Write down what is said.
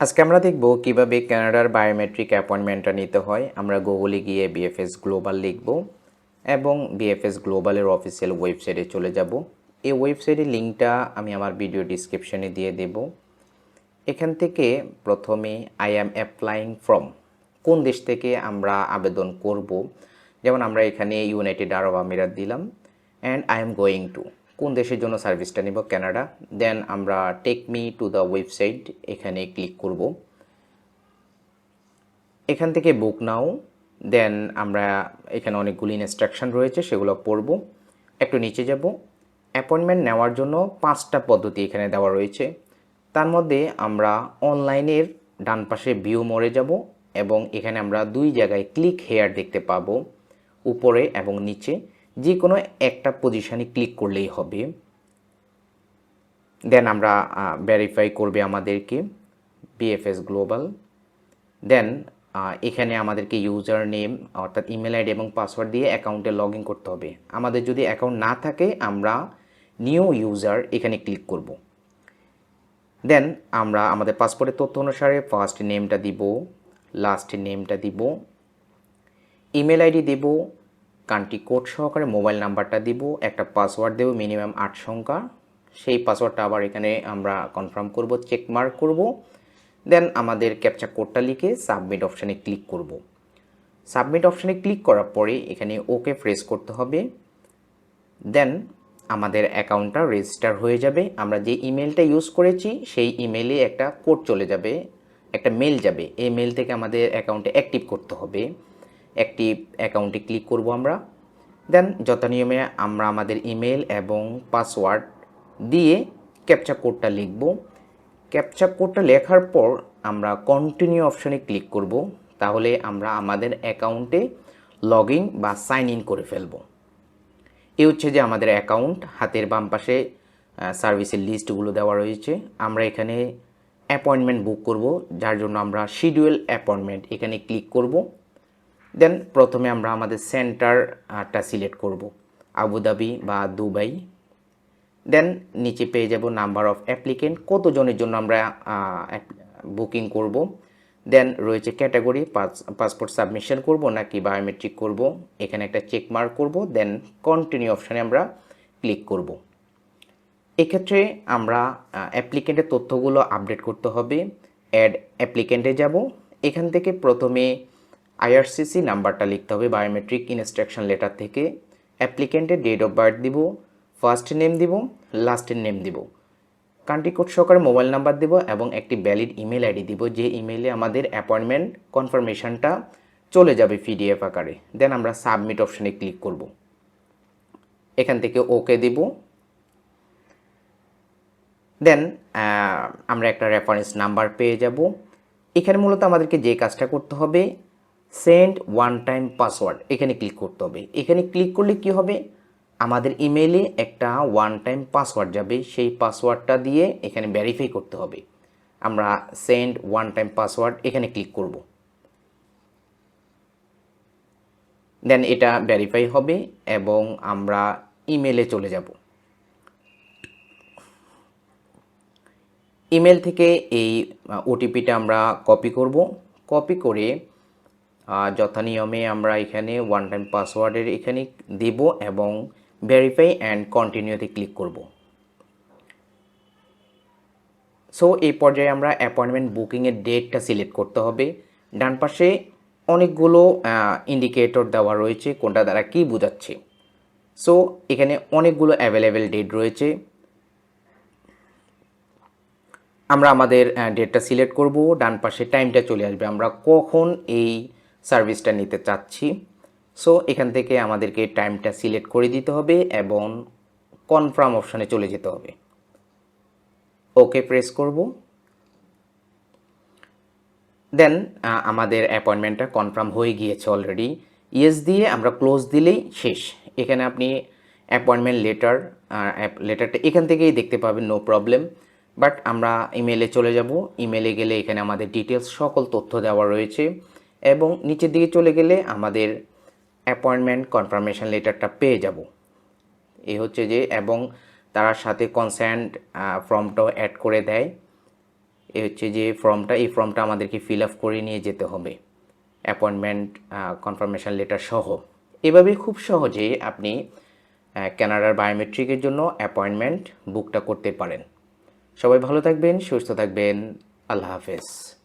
আজকে আমরা দেখব কীভাবে কানাডার বায়োমেট্রিক অ্যাপয়েন্টমেন্টটা নিতে হয়। আমরা গুগলে গিয়ে বিএফএস গ্লোবাল লিখব এবং বিএফএস গ্লোবালের অফিসিয়াল ওয়েবসাইটে চলে যাব। এই ওয়েবসাইটের লিঙ্কটা আমি আমার ভিডিও ডিসক্রিপশনে দিয়ে দেব। এখান থেকে প্রথমে আই অ্যাম অ্যাপ্লাইং ফ্রম কোন দেশ থেকে আমরা আবেদন করব। যেমন আমরা এখানে ইউনাইটেড আরব আমিরাত দিলাম and I am going to কোন দেশের জন্য সার্ভিসটা নিব? ক্যানাডা দেন আমরা take me to the website এখানে ক্লিক করব। এখান থেকে বুক নাও দেন আমরা এখানে অনেকগুলি ইনস্ট্রাকশন রয়েছে, সেগুলো পড়ব। একটু নিচে যাব। অ্যাপয়েন্টমেন্ট নেওয়ার জন্য পাঁচটা পদ্ধতি এখানে দেওয়া রয়েছে। তার মধ্যে আমরা অনলাইনের ডান পাশে ভিউ মোড়ে যাব এবং এখানে আমরা দুই জায়গায় ক্লিক হেয়ার দেখতে পাবো, উপরে এবং নিচে। যে কোনো একটা পজিশানে ক্লিক করলেই হবে। দেন আমরা ভেরিফাই করবে আমাদেরকে বিএফএস গ্লোবাল দেন এখানে আমাদেরকে ইউজার নেম অর্থাৎ ইমেল আইডি এবং পাসওয়ার্ড দিয়ে অ্যাকাউন্টে লগ করতে হবে। আমাদের যদি অ্যাকাউন্ট না থাকে, আমরা নিউ ইউজার এখানে ক্লিক করব। দেন আমরা আমাদের পাসপোর্টের তথ্য অনুসারে ফার্স্ট নেমটা দিব লাস্ট নেমটা দিব ইমেল আইডি দেব কান্ট্রি কোড সহকারে মোবাইল নাম্বারটা দিব, একটা পাসওয়ার্ড দেব, মিনিমাম আট সংখ্যা। সেই পাসওয়ার্ডটা আবার এখানে আমরা কনফার্ম করব চেক মার্ক করব। দেন আমাদের ক্যাপচা কোডটা লিখে সাবমিট অপশানে ক্লিক করব। সাবমিট অপশানে ক্লিক করার পরে এখানে ওকে প্রেস করতে হবে। দেন আমাদের অ্যাকাউন্টটা রেজিস্টার হয়ে যাবে। আমরা যে ইমেলটা ইউজ করেছি, সেই ইমেলে একটা কোড চলে যাবে, একটা মেল যাবে। এই মেল থেকে আমাদের অ্যাকাউন্টে অ্যাক্টিভ করতে হবে। অ্যাক্টিভ অ্যাকাউন্টে ক্লিক করব আমরা। দেন যথানিয়মে আমরা আমাদের ইমেল এবং পাসওয়ার্ড দিয়ে ক্যাপচা কোডটা লিখব। ক্যাপচা কোডটা লেখার পর আমরা কন্টিনিউ অপশানে ক্লিক করব। তাহলে আমরা আমাদের অ্যাকাউন্টে লগ ইন বা সাইন ইন করে ফেলব। এ হচ্ছে যে আমাদের অ্যাকাউন্ট, হাতের বাম পাশে সার্ভিসের লিস্টগুলো দেওয়া রয়েছে। আমরা এখানে অ্যাপয়েন্টমেন্ট বুক করব, যার জন্য আমরা শিডিউল অ্যাপয়েন্টমেন্ট এখানে ক্লিক করব। দেন প্রথমে আমরা আমাদের সেন্টারটা সিলেক্ট করব। আবুধাবি বা দুবাই দেন নিচে পেয়ে যাব নাম্বার অফ অ্যাপ্লিকেন্ট কতজনের জন্য আমরা বুকিং করব। দেন রয়েছে ক্যাটাগরি পাসপোর্ট সাবমিশন করব নাকি বায়োমেট্রিক করব। এখানে একটা চেক মার্ক করব দেন কন্টিনিউ অপশানে আমরা ক্লিক করব। এক্ষেত্রে আমরা অ্যাপ্লিকেন্টের তথ্যগুলো আপডেট করতে হবে। অ্যাড অ্যাপ্লিকেন্টে যাব। এখান থেকে প্রথমে আইআরসিসি নাম্বারটা লিখতে হবে বায়োমেট্রিক ইনস্ট্রাকশন লেটার থেকে। অ্যাপ্লিকেন্টের ডেট অফ বার্থ দিব ফার্স্ট নেম দিব লাস্টের নেম দিব। কান্ট্রি কোড সহকারে মোবাইল নাম্বার দিব এবং একটি ভ্যালিড ইমেল আইডি দিব, যে ইমেলে আমাদের অ্যাপয়েন্টমেন্ট কনফার্মেশনটা চলে যাবে পিডিএফ আকারে। দেন আমরা সাবমিট অপশানে ক্লিক করব। এখান থেকে ওকে দিব। দেন আমরা একটা রেফারেন্স নাম্বার পেয়ে যাব। এখানে মূলত আমাদেরকে যে কাজটা করতে হবে সেন্ড ওয়ান টাইম পাসওয়ার্ড। এখানে ক্লিক করতে হবে। এখানে ক্লিক করলে কি হবে? আমাদের ইমেইলে একটা ওয়ান টাইম পাসওয়ার্ড যাবে। সেই পাসওয়ার্ডটা দিয়ে এখানে ভেরিফাই করতে হবে। আমরা সেন্ড ওয়ান টাইম পাসওয়ার্ড এখানে ক্লিক করব। দেন এটা ভেরিফাই হবে এবং আমরা ইমেলে চলে যাব। ইমেল থেকে এই ওটিপিটা আমরা কপি করব। কপি করে যথানিয়মে আমরা এখানে ওয়ান টাইম পাসওয়ার্ডের এখানে দেব এবং ভেরিফাই অ্যান্ড কন্টিনিউতে ক্লিক করব। সো এই পর্যায়ে আমরা অ্যাপয়েন্টমেন্ট বুকিংয়ের ডেটটা সিলেক্ট করতে হবে। ডান পাশে অনেকগুলো ইন্ডিকেটর দেওয়া রয়েছে, কোনটা দ্বারা কী বোঝাচ্ছে। সো এখানে অনেকগুলো অ্যাভেলেবেল ডেট রয়েছে। আমরা আমাদের ডেটটা সিলেক্ট করব। ডান পাশে টাইমটা চলে আসবে। আমরা কখন এই সার্ভিসটা নিতে চাচ্ছি। সো এখান থেকে আমাদেরকে টাইমটা সিলেক্ট করে দিতে হবে এবং কনফার্ম অপশানে চলে যেতে হবে। ওকে প্রেস করব। দেন আমাদের অ্যাপয়েন্টমেন্টটা কনফার্ম হয়ে গিয়েছে অলরেডি ইয়েস দিয়ে আমরা ক্লোজ দিলেই শেষ। এখানে আপনি অ্যাপয়েন্টমেন্ট লেটার লেটারটা এখান থেকেই দেখতে পাবেন নো প্রবলেম বাট আমরা ইমেলে চলে যাব। ইমেলে গেলে এখানে আমাদের ডিটেলস সকল তথ্য দেওয়া রয়েছে। এবং নিচের দিকে চলে গেলে আমাদের অ্যাপয়েন্টমেন্ট কনফার্মেশন লেটারটা পেয়ে যাব। এই হচ্ছে যে, এবং তার সাথে কনসেন্ট ফর্মটাও অ্যাড করে দেয়। এ হচ্ছে যে ফর্মটা এই ফর্মটা আমাদেরকে ফিল আপ করে নিয়ে যেতে হবে। অ্যাপয়েন্টমেন্ট কনফার্মেশন লেটার সহ। এভাবে খুব সহজেই আপনি ক্যানাডার বায়োমেট্রিকের জন্য অ্যাপয়েন্টমেন্ট বুকটা করতে পারেন। সবাই ভালো থাকবেন, সুস্থ থাকবেন। আল্লাহ হাফেজ।